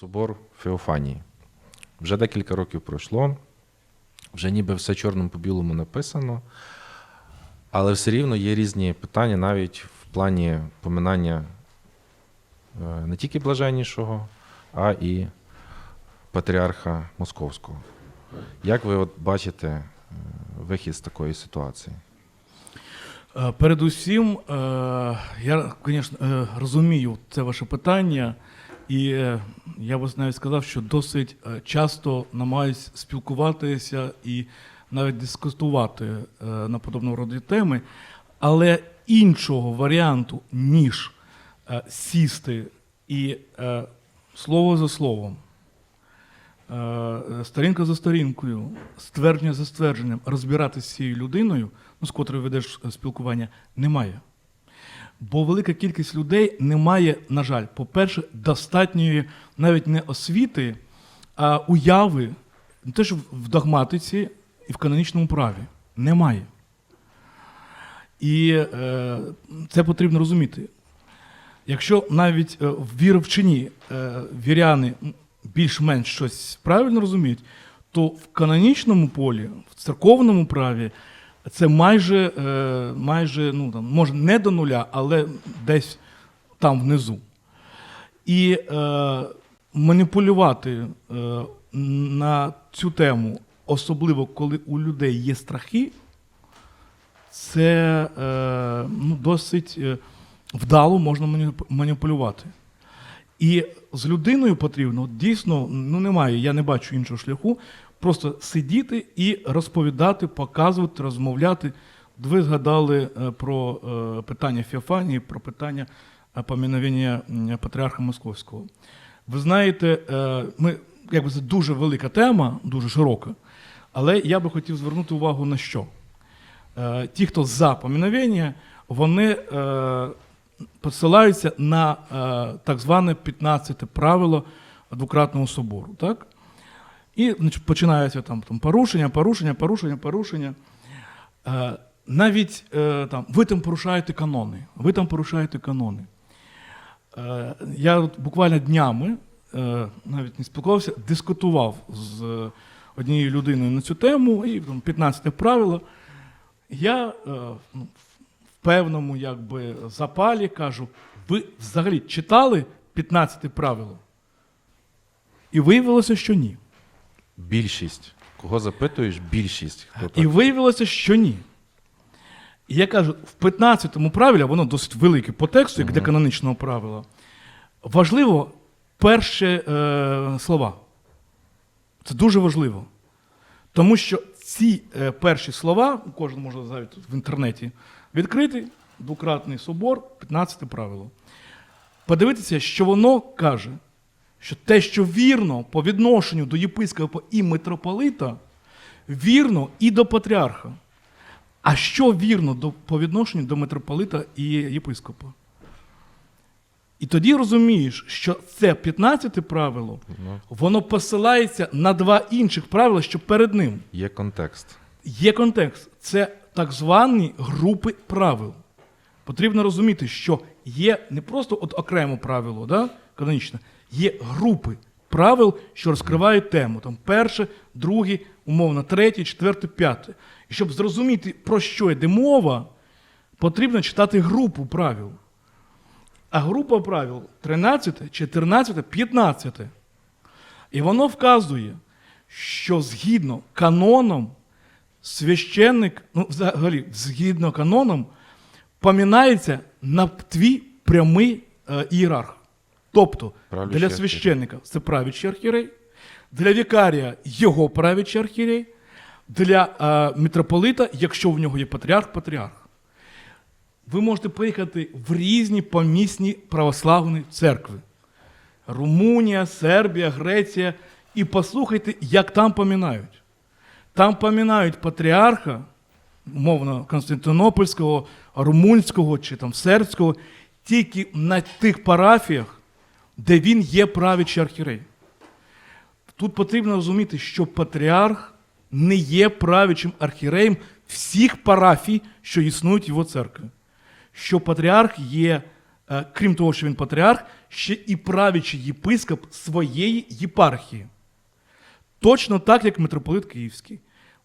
собор Феофанії. Вже декілька років пройшло, вже ніби все чорним по білому написано, але все рівно є різні питання навіть в плані поминання е, не тільки блаженнішого, а і патріарха Московського. Як ви от бачите е, вихід з такої ситуації? Е, Передусім, я, звісно, розумію це ваше питання, і е, я б навіть сказав, що досить е, часто намагаюсь спілкуватися і навіть дискутувати е, на подобного роду теми, але іншого варіанту, ніж сісти і слово за словом, сторінка за сторінкою, ствердження за ствердженням розбиратися з цією людиною, ну, з котрою ведеш спілкування, немає. Бо велика кількість людей не має, на жаль, по-перше, достатньої навіть не освіти, а уяви, не те, що в догматиці і в канонічному праві. Немає. І е, це потрібно розуміти. Якщо навіть е, в віровчині е, віряни більш-менш щось правильно розуміють, то в канонічному полі, в церковному праві, це майже, е, майже ну, там, може не до нуля, але десь там внизу. І е, маніпулювати е, на цю тему, особливо коли у людей є страхи, це е, ну, досить е, вдало можна маніпулювати. І з людиною потрібно дійсно, ну немає, я не бачу іншого шляху, просто сидіти і розповідати, показувати, розмовляти. Ви згадали е, про е, питання Феофанії, про питання е, поміновення патріарха Московського. Ви знаєте, ми, якби це дуже велика тема, дуже широка, але я би хотів звернути увагу на що. Ті, хто за поміновення, вони посилаються на так зване 15 правило двократного собору. Так? І значить, починається там, там порушення, порушення, порушення, порушення. Е, навіть е, там, ви там порушаєте канони. Ви там порушаєте канони. Е, я от буквально днями, е, навіть не спілкувався, дискутував з однією людиною на цю тему, і там 15 правило. Я е, ну, в певному якби, запалі кажу: ви взагалі читали 15 правило? І виявилося, що ні. Більшість. Кого запитуєш? Більшість. Хто І так? виявилося, що ні. І я кажу, в 15-му правилі, воно досить велике по тексту, як для канонічного правила, важливо перші е, слова. Це дуже важливо. Тому що ці е, перші слова, кожен може навіть в інтернеті відкрити, двократний собор, 15 правило. Подивитися, що воно каже, що те, що вірно по відношенню до єпископа і митрополита, вірно і до патріарха. А що вірно до, по відношенню до митрополита і єпископа? І тоді розумієш, що це 15 правило, Ну, воно посилається на два інших правила, що перед ним. є контекст. Є контекст. Це так звані групи правил. Потрібно розуміти, що є не просто от окремо правило, да, канонічне, є групи правил, що розкривають тему. Там перше, друге, умовно, третє, четверте, п'яте. І щоб зрозуміти, про що йде мова, потрібно читати групу правил. А група правил 13, 14, 15. І воно вказує, що згідно каноном священник, ну, взагалі, згідно каноном, помінається на твій прямий е, ієрарх. Тобто Правлячий для священника це правічий архірей, для вікарія його правічий архірей, для е, митрополита, якщо в нього є патріарх, патріарх. Ви можете поїхати в різні помісні православні церкви. Румунія, Сербія, Греція. І послухайте, як там помінають. Там помінають патріарха, мовно Константинопольського, Румунського чи там сербського, тільки на тих парафіях, де він є правичий архірей. Тут потрібно розуміти, що патріарх не є правичим архіреєм всіх парафій, що існують в його церкві. Що патріарх є е, крім того, що він патріарх, ще і правячий єпископ своєї єпархії. Точно так, як митрополит Київський.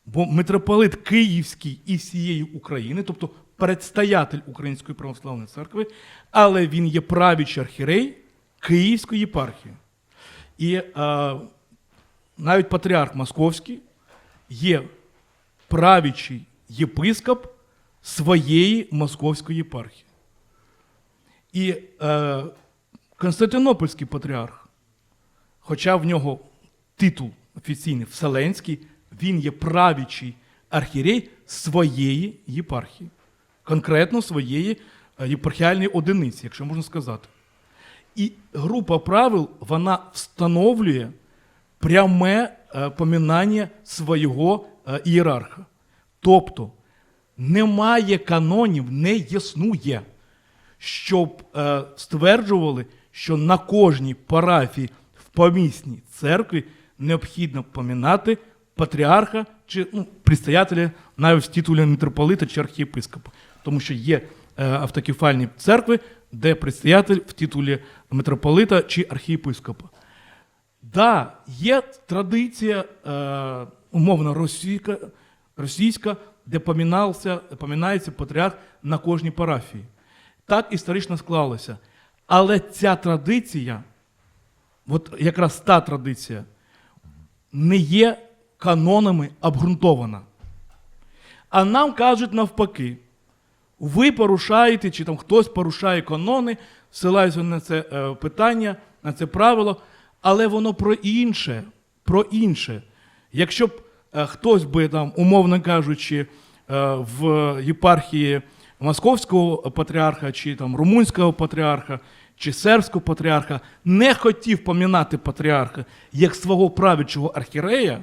Бо митрополит Київський і всієї України, тобто предстоятель Української православної церкви, але він є правічий архірей Київської єпархії. І е, навіть патріарх Московський є правічий єпископ своєї московської єпархії. І е, Константинопольський патріарх, хоча в нього титул офіційний Вселенський, він є правічий архірей своєї єпархії, конкретно своєї е, єпархіальної одиниці, якщо можна сказати. І група правил вона встановлює пряме е, поминання свого е, ієрарха. Тобто немає канонів, не існує, щоб е, стверджували, що на кожній парафії в помісній церкві необхідно помінати патріарха чи ну, предстоятеля навіть в титулі митрополита чи архієпископа. Тому що є автокефальні церкви, де предстоятель в титулі митрополита чи архієпископа. Да, є традиція е, умовно російська, російська, де помінався, помінається патріарх на кожній парафії. Так історично склалося. Але ця традиція, от якраз та традиція, не є канонами обґрунтована. А нам кажуть навпаки, ви порушаєте, чи там хтось порушає канони, ссилаються на це е, питання, на це правило, але воно про інше. Про інше. Якщо б е, хтось би там, умовно кажучи, е, в єпархії московського патріарха, чи там румунського патріарха, чи сербського патріарха не хотів помінати патріарха як свого правячого архірея,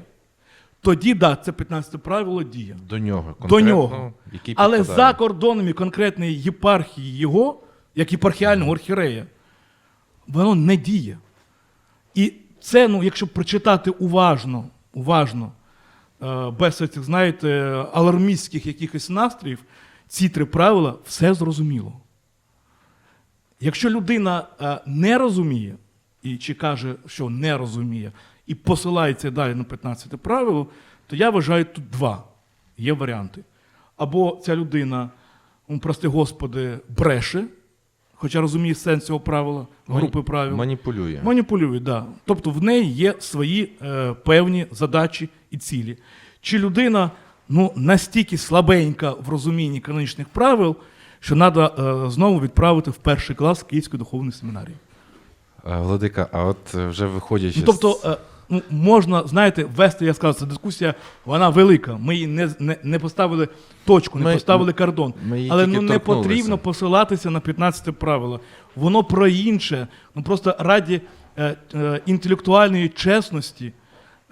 тоді да, це 15 правило діє. До нього. До нього. який Але підпадає. за кордонами конкретної єпархії його, як єпархіального архірея, воно не діє. І це, ну, якщо прочитати уважно, уважно, е, без цих, знаєте, алармістських якихось настроїв, ці три правила все зрозуміло. Якщо людина е, не розуміє, і чи каже, що не розуміє, і посилається далі на 15 правило, то я вважаю тут два є варіанти. Або ця людина, прости Господи, бреше, хоча розуміє сенс цього правила, групи правил. Маніпулює. Маніпулює, да. Тобто в неї є свої е, певні задачі і цілі. Чи людина ну, настільки слабенька в розумінні канонічних правил, що треба е, знову відправити в перший клас Київської духовної семінарії. Е, Владика, а от вже виходячи. Ну, тобто, е, ну, можна, знаєте, вести, я сказав, ця дискусія, вона велика. Ми її не, не, не поставили точку, не Ми- поставили кордон. ми Але ну, не потрібно посилатися на 15 правило. Воно про інше. Ну просто раді е, е, інтелектуальної чесності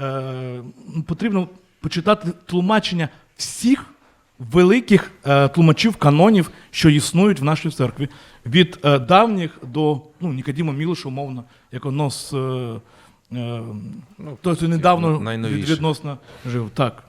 е, потрібно почитати тлумачення всіх великих е, тлумачів канонів, що існують в нашій церкві. Від е, давніх до ну, Нікодіма Мілиша, умовно, як воно з. Е, Ну, Тобто недавно відносно жив. Так.